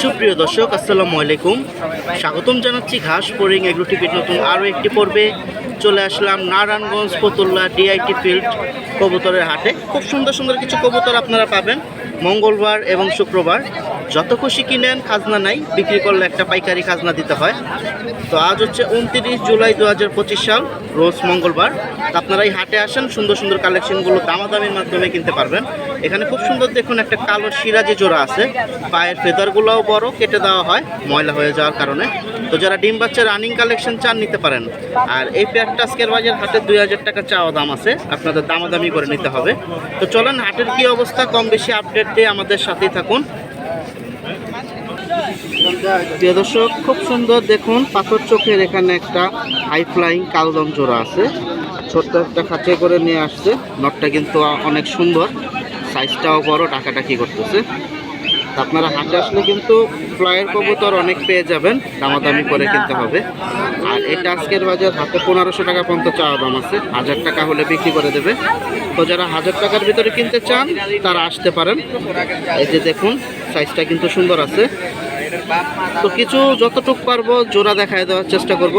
সুপ্রিয় দর্শক, আসসালামু আলাইকুম। স্বাগতম জানাচ্ছি ঘাস পোরিং এগ্রো টিভির নতুন আরও একটি পর্বে। চলে আসলাম নারায়ণগঞ্জ ফতুল্লা ডিআইটি ফিল্ড কবুতরের হাটে। খুব সুন্দর সুন্দর কিছু কবুতর আপনারা পাবেন মঙ্গলবার এবং শুক্রবার। যত খুশি কিনেন, খাজনা নাই, বিক্রি করলে একটা পাইকারি খাজনা দিতে হয়। তো আজ হচ্ছে উনত্রিশ জুলাই দু হাজার পঁচিশ সাল, রোজ মঙ্গলবার। আপনারা এই হাটে আসেন, সুন্দর সুন্দর কালেকশনগুলো দামাদামির মাধ্যমে কিনতে পারবেন। এখানে খুব সুন্দর দেখুন একটা কালো সিরাজি জোড়া আছে। পায়ের ফেদারগুলোও বড়, কেটে দেওয়া হয়, ময়লা হয়ে যাওয়ার কারণে। তো যারা ডিম বাচ্চা রানিং কালেকশন চান, নিতে পারেন। আর এই প্যাকটা আজকের বাজার হাটে দুই হাজার টাকা চাওয়া দাম আছে, আপনাদের দামাদামি করে নিতে হবে। তো চলেন, হাটের কি অবস্থা? কম বেশি আপডেট দিয়ে আমাদের সাথেই থাকুন। প্রিয় দর্শক, খুব সুন্দর দেখুন, পাথর চোখের এখানে একটা হাই ফ্লাইং কালদম জোড়া আছে। ছোট্ট একটা খাঁচে করে নিয়ে আসছে। নটটা কিন্তু অনেক সুন্দর সাইজটাও বড় টাকাটা কি করতেছে আপনারা হাটে আসলে কিন্তু ফ্লাইয়ের কবুতর অনেক পেয়ে যাবেন, দামাদামি করে কিনতে হবে। আর এটা আজকের বাজার, হাতে পনেরোশো টাকা পর্যন্ত চাওয়া দাম আছে। হাজার টাকা হলে বিক্রি করে দেবে। তো যারা হাজার টাকার ভিতরে কিনতে চান, তারা আসতে পারেন। এই যে দেখুন সাইজটা কিন্তু সুন্দর আছে। তো কিছু যতটুক পারব জোড়া দেখায় দেওয়ার চেষ্টা করব।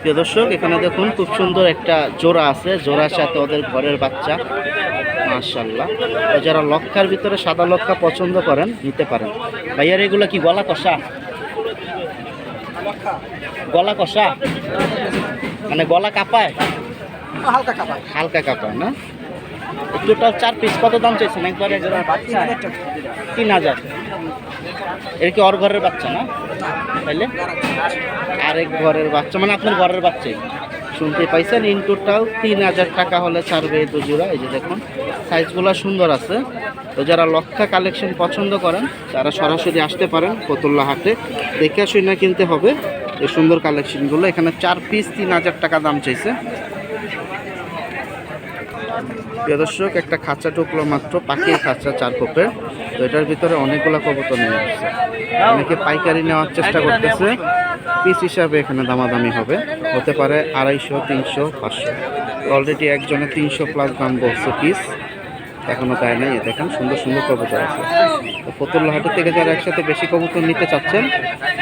প্রিয় দর্শক এখানে দেখুন খুব সুন্দর একটা জোড়া আছে। জোড়ার সাথে ওদের ঘরের বাচ্চা। মার্শাল্লাহ তো যারা লক্ষার ভিতরে সাদা লক্ষা পছন্দ করেন নিতে পারেন। ভাইয়ার এগুলো কি গলা কষা? গলা কষা? মানে গলা কাঁপায়? হালকা কাপড় হালকা কাঁপায় না? টোটাল চার পিস কত দাম চাইছেন? একবারে তিন হাজার। এর কি ওর ঘরের বাচ্চা না? তাইলে? আরেক ঘরের বাচ্চা মানে আপনার ঘরের বাচ্চাই শুনতে পাইছেন ইন টোটাল তিন হাজার টাকা হলে ছাড়বে এই দুজোড়া। এই যে দেখুন সাইজগুলো সুন্দর আছে। তো যারা লক্ষা কালেকশন পছন্দ করেন, তারা সরাসরি আসতে পারেন ফতুল্লা হাটে। দেখে শুনে কিনতে হবে এই সুন্দর কালেকশনগুলো এখানে চার পিস তিন হাজার টাকা দাম চাইছে। প্রিয় দর্শক, একটা খাঁচা টুকলো মাত্র, পাখির খাঁচা চার কোপের তো এটার ভিতরে অনেকগুলো কবুতর নিয়ে আসছে। অনেকে পাইকারি নেওয়ার চেষ্টা করতেছে। পিস হিসাবে এখানে দামাদামি হবে। হতে পারে আড়াইশো, তিনশো, পাঁচশো। অলরেডি একজনে তিনশো প্লাস দাম বলছে পিস এখনও তাই নাই। দেখেন, সুন্দর সুন্দর কবুতর আছে। তো ফতুল্লা হাটের থেকে যারা একসাথে বেশি কবুতর নিতে চাচ্ছেন,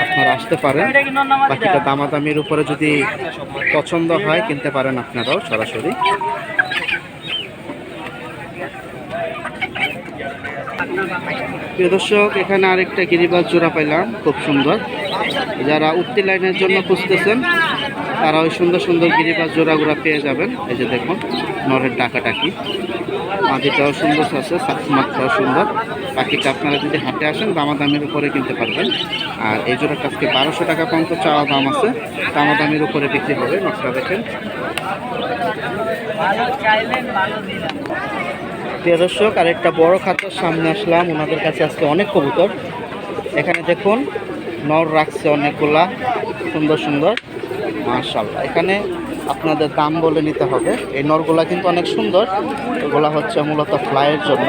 আপনারা আসতে পারেন। বাকিটা দামাদামির উপরে যদি পছন্দ হয়, কিনতে পারেন আপনারাও সরাসরি। প্রিয় দর্শক, এখানে আরেকটা গিরিবাজ জোড়া পাইলাম, খুব সুন্দর। যারা উত্তি লাইনের জন্য খুঁজতেছেন, তারা ওই সুন্দর সুন্দর গিরিবাজ জোড়াগুলো পেয়ে যাবেন। এই যে দেখুন, নরের ডাকাটাকি মাটিটাও সুন্দর আছে মাত্রাও সুন্দর। পাখিটা আপনারা যদি হাটে আসেন, দামাদামের উপরে কিনতে পারবেন। আর এই জোড়াটা আজকে বারোশো টাকা পর্যন্ত চাওয়া দাম আছে। দামাদামের উপরে বিক্রি হবে নকশা দেখেন। প্রিয় দর্শক আর একটা বড় খাতার সামনে আসলাম। ওনাদের কাছে আজকে অনেক কবুতর। এখানে দেখুন, নর রাখছে অনেকগুলা। সুন্দর সুন্দর। মার্শাল্লাহ এখানে আপনাদের দাম বলে নিতে হবে। এই নরগুলা কিন্তু অনেক সুন্দর। এগুলা হচ্ছে মূলত ফ্লাইয়ের জন্য।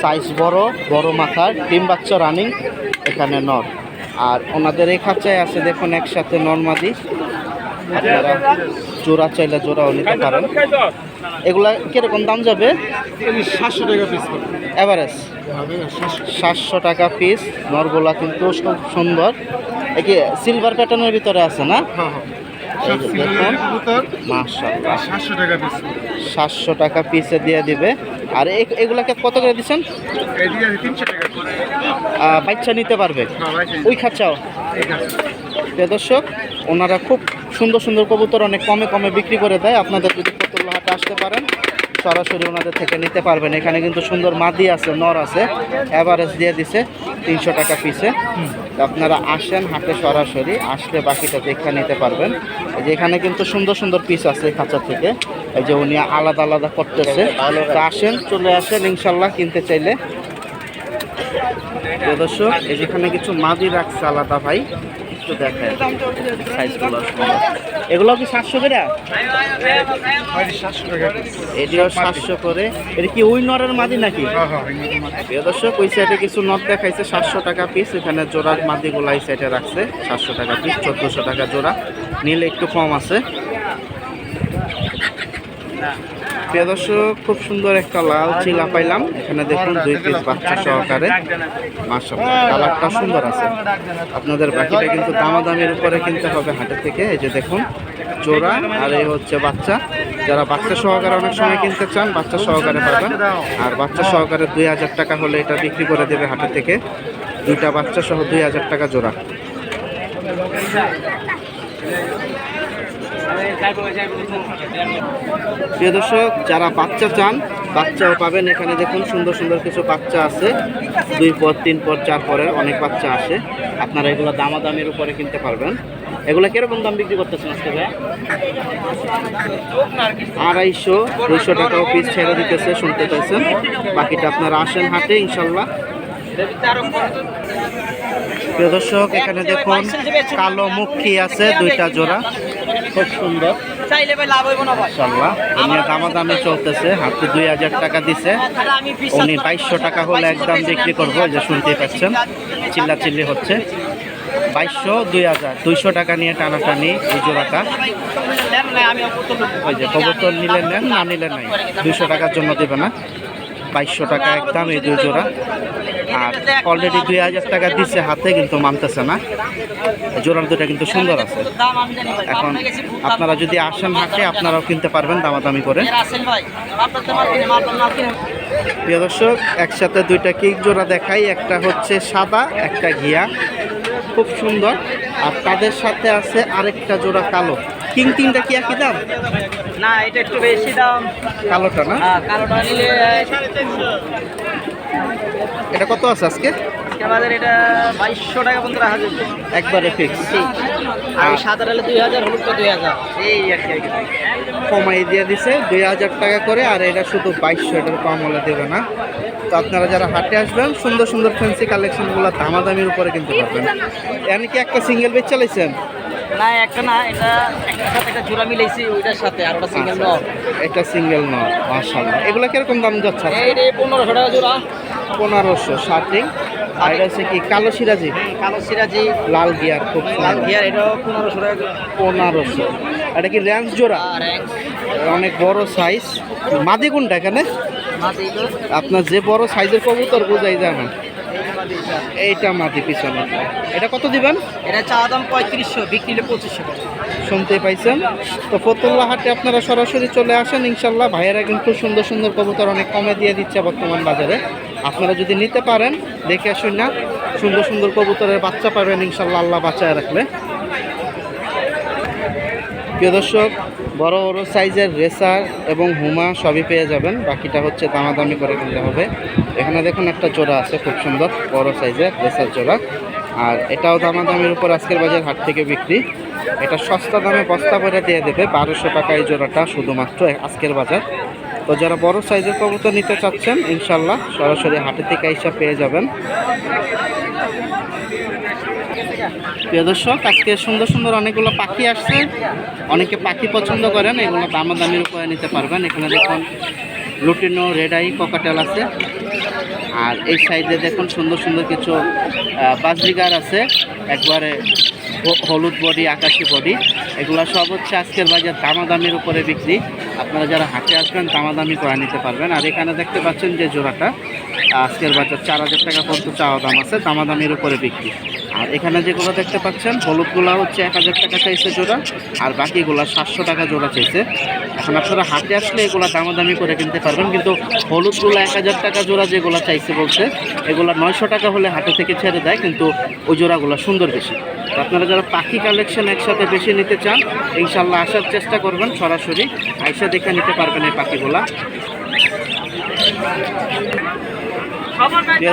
সাইজ বড় বড় মাথার। ডিম বাচ্চা রানিং এখানে নর। আর ওনাদের এই খাঁচায় আছে, দেখুন, একসাথে নর্মাদি জোড়া চাইলে জোড়াও নিতে পারেন। এগুলা কীরকম দাম যাবে? সাতশো টাকা পিস এভারেজ সাতশো। টাকা পিস নরগোলা কিন্তু খুব সুন্দর। একে সিলভার প্যাটার্নের ভিতরে আছে না? হ্যাঁ হ্যাঁ। সাতশো টাকা পিস দিয়ে দিবে। আর এগুলাকে কত করে দিচ্ছেন? বাচ্চা নিতে পারবে। হ্যাঁ ওই খাচ্চাও ঠিক দর্শক ওনারা খুব সুন্দর সুন্দর কবুতর অনেক কমে কমে বিক্রি করে দেয়। আপনাদের যদি ফতুল্লা হাটে আসতে পারেন, সরাসরি ওনাদের থেকে নিতে পারবেন। এখানে কিন্তু সুন্দর মাদি আছে, নর আছে অ্যাভারেজ দিয়ে দিছে তিনশো টাকা পিসে আপনারা আসেন হাটে সরাসরি, আসলে বাকিটা দেখে নিতে পারবেন। এই যে এখানে কিন্তু সুন্দর সুন্দর পিস আছে খাঁচা থেকে। এই যে উনি আলাদা আলাদা করতেছে। আসেন, চলে আসেন, ইনশাল্লাহ কিনতে চাইলে। দর্শক, এই যেখানে কিছু মাদি রাখছে আলাদা ভাই। একটু দেখেন সাইজগুলো এগুলো কি সাতশো করে? সাতশো এটিও সাতশো করে। এটা কি ওই নরের মাদি নাকি? হ্যাঁ হ্যাঁ দর্শক ওই সাইডে কিছু নট দেখাইছে সাতশো টাকা পিস এখানে জোড়ার মাদিগুলো এই সাইডে রাখছে সাতশো টাকা পিস চোদ্দোশো টাকা জোড়া। নিলে একটু কম আছে। প্রিয় দর্শক, খুব সুন্দর একটা লাল চিলা পাইলাম। এখানে দেখুন দুই পিস বাচ্চা সহকারে। কালারটা সুন্দর আছে। আপনাদের বাকিটা কিন্তু দামাদামির উপরে কিনতে হবে হাটের থেকে। এই যে দেখুন, জোড়া আর এই হচ্ছে বাচ্চা। যারা বাচ্চা সহকারে অনেক সময় কিনতে চান, বাচ্চা সহকারে পাবেন। আর বাচ্চা সহকারে দুই হাজার টাকা হলে এটা বিক্রি করে দেবে হাটের থেকে। দুইটা বাচ্চা সহ দুই হাজার টাকা জোড়া। প্রিয় দর্শক, যারা বাচ্চা চান, বাচ্চাও পাবেন। এখানে দেখুন, সুন্দর সুন্দর কিছু বাচ্চা আছে। দুই পর তিন পর চার পরে অনেক বাচ্চা আসে আপনারা এগুলো দামাদামির উপরে কিনতে পারবেন। এগুলো কীরকম দাম বিক্রি করতেছেন আজকে ভাই আড়াইশো, দুইশো টাকাও পিস ছেড়ে দিতেছে, শুনতে পাইছেন। বাকিটা আপনারা আসেন হাটে, ইনশাল্লাহ। প্রিয় দর্শক, এখানে দেখুন, কালো মুখী আছে দুইটা জোড়া। খুব সুন্দর। ইনশাল্লাহ দামাদামি চলতেছে। হাতে দুই হাজার টাকা উনি বাইশশো টাকা হলে বিক্রি করব, এই যে শুনতেই পাচ্ছেন চিল্লা চিল্লি হচ্ছে। বাইশশো, দুই হাজার, দুইশো টাকা নিয়ে টানাটানি এই জোড়াটা। ওই যে নিলেন নেন, না নিলেন নাই, দুইশো টাকার জন্য দেবে না। বাইশশো টাকা একদম এই দুই জোড়া। আর অলরেডি দুই হাজার টাকা দিচ্ছে হাতে, কিন্তু মানতেছে না। জোড়ার দুটা কিন্তু সুন্দর আছে। এখন আপনারা যদি আসেন হাটে, আপনারাও কিনতে পারবেন দামাদামি করে। প্রিয় দর্শক, একসাথে দুইটা কেক জোড়া দেখাই। একটা হচ্ছে সাদা, একটা ঘিয়া। খুব সুন্দর। আর তাদের সাথে আছে আরেকটা জোড়া কালো। কিং তিনটা কি একই দাম? না এটা একটু বেশি দাম। কালোটা না? হ্যাঁ কালোটা নিলে এটা কত আছে আজকে? আমাদের এটা বাইশশো টাকা পর্যন্ত রাখা যাবে। একবারে ফিক্স আর সাদা হলে দুই হাজার দুই হাজার। এই আর কি কমাই দিয়ে দিছে দুই হাজার টাকা করে আর এটা শুধু বাইশশো এটার কম হলে দেবে না। তো আপনারা যারা হাটে আসবেন সুন্দর সুন্দর ফ্যান্সি কালেকশনগুলো দামাদামির উপরে কিনতে পারবেন। এখানে কি একটা সিঙ্গেল বেচ চালাইছেন? না একটা না এটা একটার সাথে একটা জোড়া মিলাইছি ওইটার সাথে আর ওটা সিঙ্গেল আচ্ছা, এটা সিঙ্গেল নয় মাশাল্লাহ এগুলো কীরকম দাম যাচ্ছে? এই রে পনেরোশো টাকা জোড়া। পনেরোশো শার্টিং আর এটা হচ্ছে কি কালো সিরাজি? কালো সিরাজি। লাল গিয়ার খুব লাল গিয়ার এটাও পনেরোশো টাকা জোড়া। পনেরোশো। এটা কি র্যাঞ্চ জোড়া? এক অনেক বড় সাইজ মাদি কোনটা এখানে? আপনার যে বড় সাইজের কবুতর বোঝাই যায় না। এইটা মাদি পিছনে। এটা কত দিবেন? এটা চা দাম পঁয়ত্রিশশো বিক্রি হলে পঁচিশশো শুনতে পাইছেন? তো ফতুল্লা হাটে আপনারা সরাসরি চলে আসেন ইনশাল্লাহ ভাইয়েরা কিন্তু সুন্দর সুন্দর কবুতর অনেক কমে দিয়ে দিচ্ছে বর্তমান বাজারে। আপনারা যদি নিতে পারেন দেখে আসুন না সুন্দর সুন্দর কবুতরের বাচ্চা পাবেন ইনশাল্লাহ আল্লাহ বাচ্চায় রাখলে প্রিয় দর্শক, বড় বড় সাইজের রেসার এবং হুমা সবই পেয়ে যাবেন। বাকিটা হচ্ছে দামাদামি করে কিনতে হবে। এখানে দেখুন একটা জোড়া আছে, খুব সুন্দর, বড় সাইজের রেসার জোড়া আর এটাও দামাদামির উপর আজকের বাজার হাট থেকে বিক্রি। এটা সস্তা দামে বস্তা করে দিয়ে দেবে, বারোশো টাকা এই জোড়াটা শুধুমাত্র আজকের বাজার। তো যারা বড় সাইজের কবুতর নিতে চাচ্ছেন, ইনশাল্লাহ সরাসরি হাটে থেকে এসে পেয়ে যাবেন। প্রিয় দর্শক, আজকে সুন্দর সুন্দর অনেকগুলো পাখি আসছে। অনেকে পাখি পছন্দ করেন, এগুলো দামাদামির উপরে নিতে পারবেন। এখানে দেখুন, লুটিনো, রেড আই, ককাটেল আছে। আর এই সাইডে দেখুন, সুন্দর সুন্দর কিছু বাজরিগার আছে। একবারে হলুদ বডি, আকাশি বডি। এগুলো সব হচ্ছে আজকের বাজার দামাদামির উপরে বিক্রি। আপনারা যারা হাটে আসবেন, দামাদামি করে নিতে পারবেন। আর এখানে দেখতে পাচ্ছেন যে জোড়াটা আজকের বাজার চার হাজার টাকা পর্যন্ত চাওয়া দাম আছে দামা দামাদামির উপরে বিক্রি। আর এখানে যেগুলো দেখতে পাচ্ছেন, হলুদগুলো হচ্ছে এক হাজার টাকা চাইছে জোড়া, আর বাকিগুলো সাতশো টাকা জোড়া চাইছে। এখন আপনারা হাটে আসলে এগুলো দামাদামি করে কিনতে পারবেন, কিন্তু হলুদগুলো এক হাজার টাকা জোড়া যেগুলো চাইছে বলছে, এগুলো নয়শো টাকা হলে হাটে থেকে ছেড়ে দেয়, কিন্তু ওই জোড়াগুলো সুন্দর বেশি। আপনারা যারা পাখি কালেকশন একসাথে বেশি নিতে চান, ইনশাল্লাহ আসার চেষ্টা করবেন সরাসরি, আইসা দেখে নিতে পারবেন এই পাখিগুলা।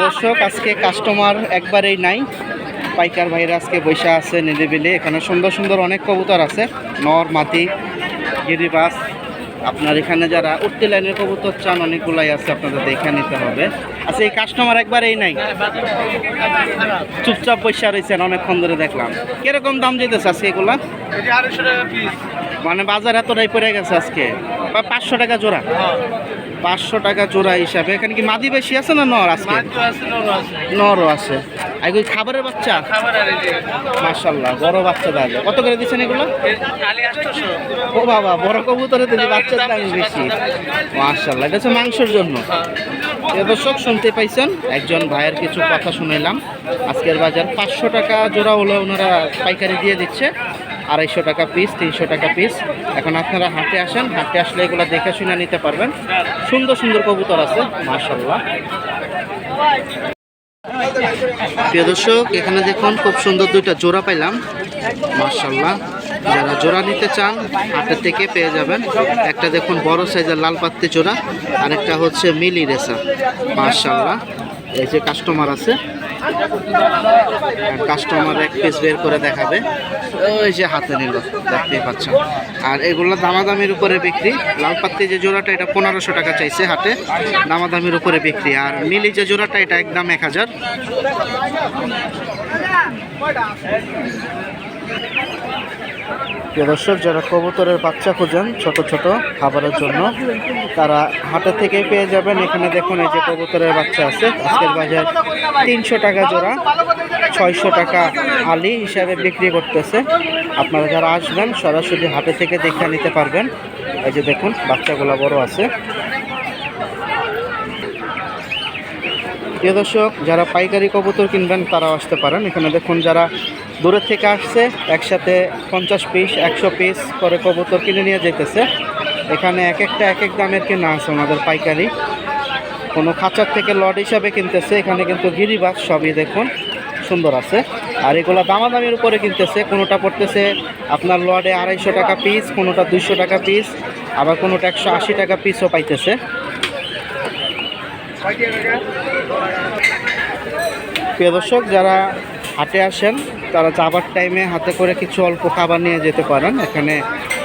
দর্শক, আজকে কাস্টমার একবারেই নাই। পাইকার ভাইরা আজকে বৈশা আছে নিরিবিলি। এখানে সুন্দর সুন্দর অনেক কবুতর আছে। নর মাটি গিরিবাস। আপনার এখানে যারা উঠতে লাইনের কবুতর চান অনেকগুলাই আছে আপনাদের দেখে নিতে হবে। আচ্ছা এই কাস্টমার একবারেই নাই? চুপচাপ বৈশা রয়েছেন অনেকক্ষণ ধরে দেখলাম। কীরকম দাম যেতেছে আজকে এগুলা? মানে বাজার এতটাই পড়ে গেছে আজকে? বা পাঁচশো টাকা জোড়া? পাঁচশো টাকা জোড়া হিসাবে। এখানে কি মাদি বেশি আছে না নর আজকে? আছে। নরও আছে। এগুলো খাবারের বাচ্চা? মাশাল্লাহ বড় বাচ্চা দাদা কত করে দিচ্ছেন এগুলো? ও বাবা, বড় কবুতরে দিলে বাচ্চার দাম বেশি। মাশাল্লাহ এটা হচ্ছে মাংসের জন্য। দর্শক, শুনতে পাইছেন? একজন ভাইয়ের কিছু কথা শুনেলাম। আজকের বাজার পাঁচশো টাকা জোড়া হলো ওনারা পাইকারি দিয়ে দিচ্ছে। আড়াইশো টাকা পিস তিনশো টাকা পিস এখন আপনারা হাটে আসেন, হাটে আসলে এগুলো দেখে শুনে নিতে পারবেন। সুন্দর সুন্দর কবুতর আছে মাশাল্লাহ প্রিয় দর্শক, এখানে দেখুন খুব সুন্দর দুইটা জোড়া পাইলাম। মার্শাল্লাহ যারা জোড়া নিতে চান হাটের থেকে পেয়ে যাবেন। একটা দেখুন বড় সাইজের লাল পাত্তি জোড়া, আরেকটা হচ্ছে মিলি রেসা। মার্শাল্লাহ এই যে কাস্টমার আছে। কাস্টমার এক পিস বের করে দেখাবে। ওই যে হাতে নিল, দেখতেই পাচ্ছেন। আর এগুলো দামাদামির উপরে বিক্রি। লাল পাত্তি যে জোড়াটা, এটা পনেরোশো টাকা চাইছে হাতে দামাদামির উপরে বিক্রি। আর মিলি যে জোড়াটা, এটা একদম এক হাজার। প্রিয় দর্শক, যারা কবুতরের বাচ্চা খুঁজেন ছোট ছোট খাবারের জন্য, তারা হাটে থেকে পেয়ে যাবেন। এখানে দেখুন এই যে কবুতরের বাচ্চা আছে। আজকের বাজার তিনশো টাকা জোড়া, ছয়শো টাকা আলি হিসাবে বিক্রি করতেছে। আপনারা যারা আসবেন, সরাসরি হাটে থেকে দেখে নিতে পারবেন। এই যে দেখুন, বাচ্চাগুলো বড় আছে। প্রিয় দর্শক, যারা পাইকারি কবুতর কিনবেন, তারাও আসতে পারেন। এখানে দেখুন যারা দূরের থেকে আসছে, একসাথে পঞ্চাশ পিস, একশো পিস করে কবুতর কিনে নিয়ে যেতেছে এখানে এক একটা, এক এক দামের কেনা আছে ওনাদের পাইকারি। কোনো খাঁচার থেকে লড হিসাবে কিনতেছে, এখানে কিন্তু গিরিবাস সবই দেখুন, সুন্দর আছে। আর এগুলো দামাদামির উপরে কিনতেছে, কোনোটা পড়তেছে আপনার লডে আড়াইশো টাকা পিস কোনোটা দুইশো টাকা পিস আবার কোনোটা একশো আশি টাকা পিসও পাইতেছে। প্রিয় দর্শক, যারা হাটে আসেন, তারা যাবার টাইমে হাতে করে কিছু অল্প খাবার নিয়ে যেতে পারেন। এখানে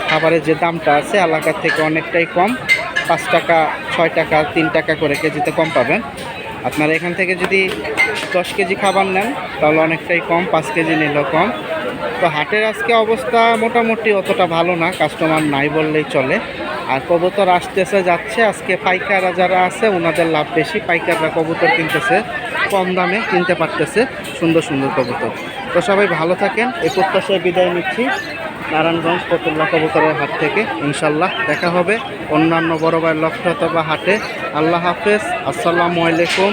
খাবারের যে দামটা আছে, এলাকার থেকে অনেকটাই কম। পাঁচ টাকা, ছয় টাকা, তিন টাকা করে কেজিতে কম পাবেন। আপনারা এখান থেকে যদি দশ কেজি খাবার নেন, তাহলে অনেকটাই কম, পাঁচ কেজি নিলেও কম। তো হাটের আজকে অবস্থা মোটামুটি অতটা ভালো না কাস্টমার নাই বললেই চলে। আর কবুতর আসতেছে, যাচ্ছে। আজকে পাইকাররা যারা আছে, ওনাদের লাভ বেশি। পাইকাররা কবুতর কিনতেছে। কম দামে কিনতে পারতেছে সুন্দর সুন্দর কবুতর। তো সবাই ভালো থাকেন এ প্রত্যাশায় বিদায় নিচ্ছি। নারায়ণগঞ্জ ফতুল্লা কবুতরের হাট থেকে ইনশাল্লাহ দেখা হবে অন্যান্য বড় ভাই লক্ষ্য বা হাটে। আল্লাহ হাফেজ, আসসালামু আলাইকুম।